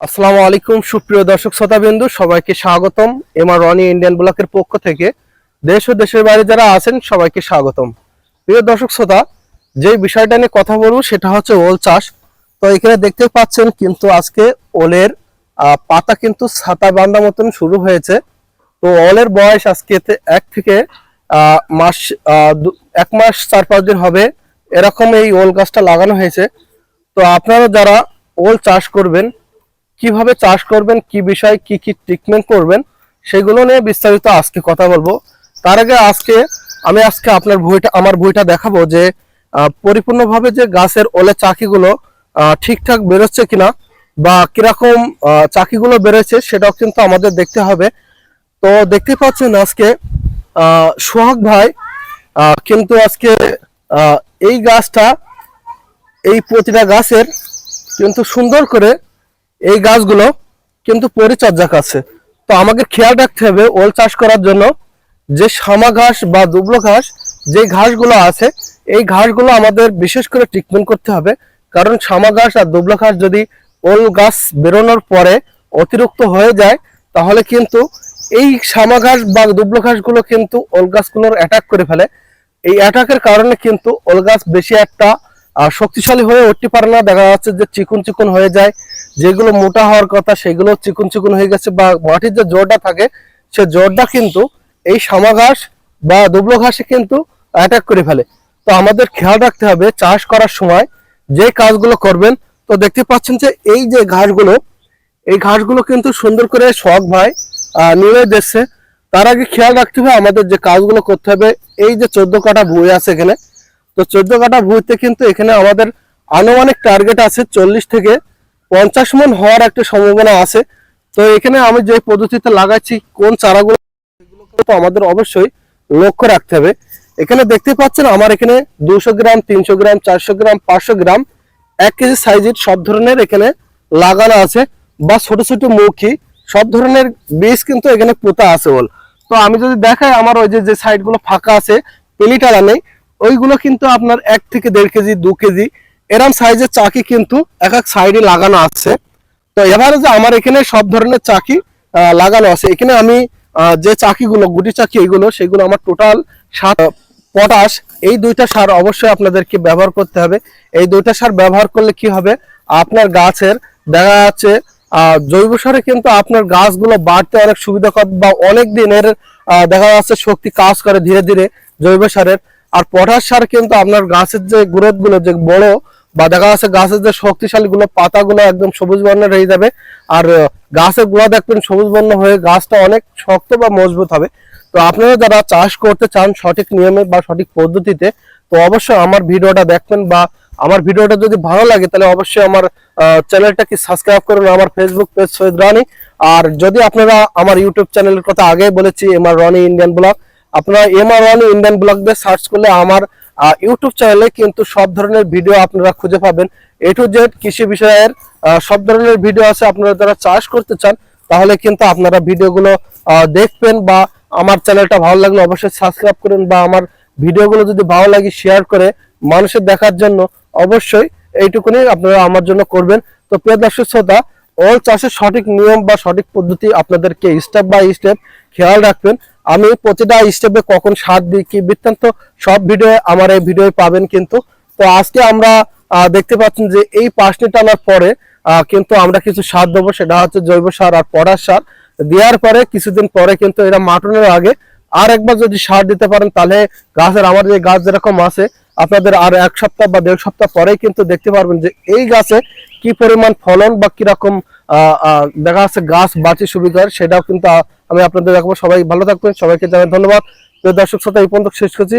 আসসালামু আলাইকুম, সুপ্রিয় দর্শক শ্রোতাবিন্দু, সবাইকে স্বাগতম। এমআর রনি ইন্ডিয়ান ব্লকের পক্ষ থেকে দেশ ও দেশের বাইরে যারা আছেন, সবাইকে স্বাগতম। প্রিয় দর্শক শ্রোতা, যে বিষয়টা নিয়ে কথা বলব সেটা হচ্ছে ওল চাষ। তো এখানে দেখতে পাচ্ছেন কিন্তু আজকে ওলের পাতা কিন্তু ছাতা বান্ধা মতন শুরু হয়েছে। তো ওলের বয়স আজকে এক থেকে মাস এক মাস চার পাঁচ দিন হবে। এরকম এই ওল গাছটা লাগানো হয়েছে। তো আপনারা যারা ওল চাষ করবেন কীভাবে চাষ করবেন, কি বিষয় কি কি ট্রিটমেন্ট করবেন, সেগুলো নিয়ে বিস্তারিত আজকে কথা বলব। তার আগে আজকে আমি আজকে আপনার বইটা আমার বইটা দেখাবো যে পরিপূর্ণভাবে যে গাছের ওলে চাকিগুলো ঠিকঠাক বেরোচ্ছে কিনা বা কীরকম চাকিগুলো বেরোচ্ছে সেটাও কিন্তু আমাদের দেখতে হবে। তো দেখতে পাচ্ছেন আজকে সোহাগ ভাই কিন্তু আজকে এই গাছটা, এই প্রতিটা গাছের কিন্তু সুন্দর করে এই গাছগুলো কিন্তু পরিচর্যা কাছে। তো আমাকে খেয়াল রাখতে হবে ওল চাষ করার জন্য যে সামা ঘাস বা দুবলো ঘাস, যে ঘাসগুলো আছে, এই ঘাসগুলো আমাদের বিশেষ করে ট্রিটমেন্ট করতে হবে। কারণ সামা ঘাস আর দুবলো ঘাস যদি ওল গাছ বেরোনোর পরে অতিরিক্ত হয়ে যায়, তাহলে কিন্তু এই সামা ঘাস বা দুবলো ঘাসগুলো কিন্তু ওল গাছগুলোর অ্যাটাক করে ফেলে। এই অ্যাটাকের কারণে কিন্তু ওল গাছ বেশি একটা আহ, শক্তিশালী হয়ে উঠতে পারে না। দেখা যাচ্ছে যে চিকুন চিকুন হয়ে যায়। যেগুলো মোটা হওয়ার কথা সেগুলো চিকুন চিকুন হয়ে গেছে বা মাটির যে জোরটা থাকে সে জোরটা কিন্তু এই সামা ঘাস বা দুবলো ঘাসে কিন্তু অ্যাটাক করে ফেলে। তো আমাদের খেয়াল রাখতে হবে চাষ করার সময় যে কাজগুলো করবেন। তো দেখতে পাচ্ছেন যে এই যে ঘাসগুলো এই ঘাসগুলো কিন্তু সুন্দর করে শখ ভাই নিয়ে দিচ্ছে তার আগে খেয়াল রাখতে হবে আমাদের যে কাজগুলো করতে হবে। এই যে চোদ্দ কাটা ভুঁই আছে এখানে তো চোদ্দ কাটা ভুঁইতে কিন্তু এখানে আমাদের আনুমানিক টার্গেট আছে চল্লিশ থেকে পঞ্চাশ মন হওয়ার একটা সম্ভাবনা আছে। তো এখানে আমি যে পদ্ধতিতে লাগাচ্ছি, কোন চারাগুলো কিন্তু আমাদের অবশ্যই লক্ষ্য রাখতে হবে। এখানে দেখতে পাচ্ছেন আমার এখানে দুশো গ্রাম, তিনশো গ্রাম, চারশো গ্রাম, পাঁচশো গ্রাম, এক কেজি সাইজের সব ধরনের এখানে লাগানো আছে বা ছোট ছোট মুখী সব ধরনের বীজ কিন্তু এখানে পোতা আছে বল। তো আমি যদি দেখাই আমার ওই যে যে সাইডগুলো ফাঁকা আছে, পেলিটালা নেই ওইগুলো কিন্তু আপনার এক থেকে দেড় কেজি, দু কেজি। এরম সাইজের চাকি কিন্তু এক এক সাইডে লাগানো আছে। তো এবারে যে আমার এখানে সব ধরনের চাকি লাগানো আছে। এখানে আমি যে চাকিগুলো, গুটি চাকি এইগুলো সেগুলো আমার টোটাল সাত পটাশ এই দুইটা সার অবশ্যই আপনাদেরকে ব্যবহার করতে হবে। এই দুইটা সার ব্যবহার করলে কি হবে? আপনার গাছের, দেখা যাচ্ছে জৈব সারে কিন্তু আপনার গাছগুলো বাড়তে অনেক সুবিধা করে বা অনেক দিনের দেখা যাচ্ছে শক্তি কাজ করে ধীরে ধীরে জৈব সারের। আর পটাশ সার কিন্তু আপনার গাছের যে গ্রোথগুলো যে বড় বা দেখা যাচ্ছে গাছের যে শক্তিশালী গুলো পাতাগুলো একদম সবুজ বর্ণের হয়ে যাবে। আর গাছের গোড়া দেখবেন সবুজ বর্ণ হয়ে গাছটা অনেক শক্ত বা মজবুত হবে। তো আপনারা যারা চাষ করতে চান সঠিক নিয়মে বা সঠিক পদ্ধতিতে, তো অবশ্যই আমার ভিডিওটা দেখবেন বা আমার ভিডিওটা যদি ভালো লাগে, তাহলে অবশ্যই আমার চ্যানেলটাকে সাবস্ক্রাইব করুন, আমার ফেসবুক পেজ সৈয়দ রানি। আর যদি আপনারা আমার ইউটিউব চ্যানেলের কথা আগে বলেছি M R Roni Indian blog আপনারা M R one Indian blog দিয়ে সার্চ করলে আমার ইউটিউব চ্যানেলে কিন্তু সব ধরনের ভিডিও আপনারা খুঁজে পাবেন। এ টু জেড কৃষি বিষয়ের সব ধরনের ভিডিও আছে আপনারা যারা চাষ করতে চান, তাহলে কিন্তু আপনারা ভিডিওগুলো দেখবেন বা আমার চ্যানেলটা ভালো লাগলে অবশ্যই সাবস্ক্রাইব করুন বা আমার ভিডিওগুলো যদি ভালো লাগে শেয়ার করে মানুষের দেখার জন্য অবশ্যই এইটুকুনি আপনারা আমার জন্য করবেন। তো প্রিয় দর্শক শ্রোতা ওল চাষের সঠিক নিয়ম বা সঠিক পদ্ধতি আপনাদেরকে স্টেপ বাই স্টেপ খেয়াল রাখবেন। আমি প্রতিটা স্টেপে কখন সার দিই, কি বৃত্তান্ত, সব ভিডিও আমার এই ভিডিও পাবেন কিন্তু। তো আজকে আমরা দেখতে পাচ্ছেন যে এই পাঁচটি টানার পরে কিন্তু আমরা কিছু সার দেবো, সেটা হচ্ছে জৈব সার আর পটাশ সার। দেওয়ার পরে, কিছুদিন পরে কিন্তু এরা মাটনের আগে আর একবার যদি সার দিতে পারেন, তাহলে গাছের, আমার যে গাছ যেরকম আছে, আপনাদের আর এক সপ্তাহ বা দেড় সপ্তাহ পরেই কিন্তু দেখতে পারবেন যে এই গাছে কি পরিমাণ ফলন বা কীরকম দেখা যাচ্ছে গাছ বাঁচি সুবিধা সেটাও কিন্তু আমি আপনাদের দেখব। সবাই ভালো থাকবেন, সবাইকে জানাই ধন্যবাদ। দর্শক শ্রোতা, এই পর্যন্ত শেষ করছি।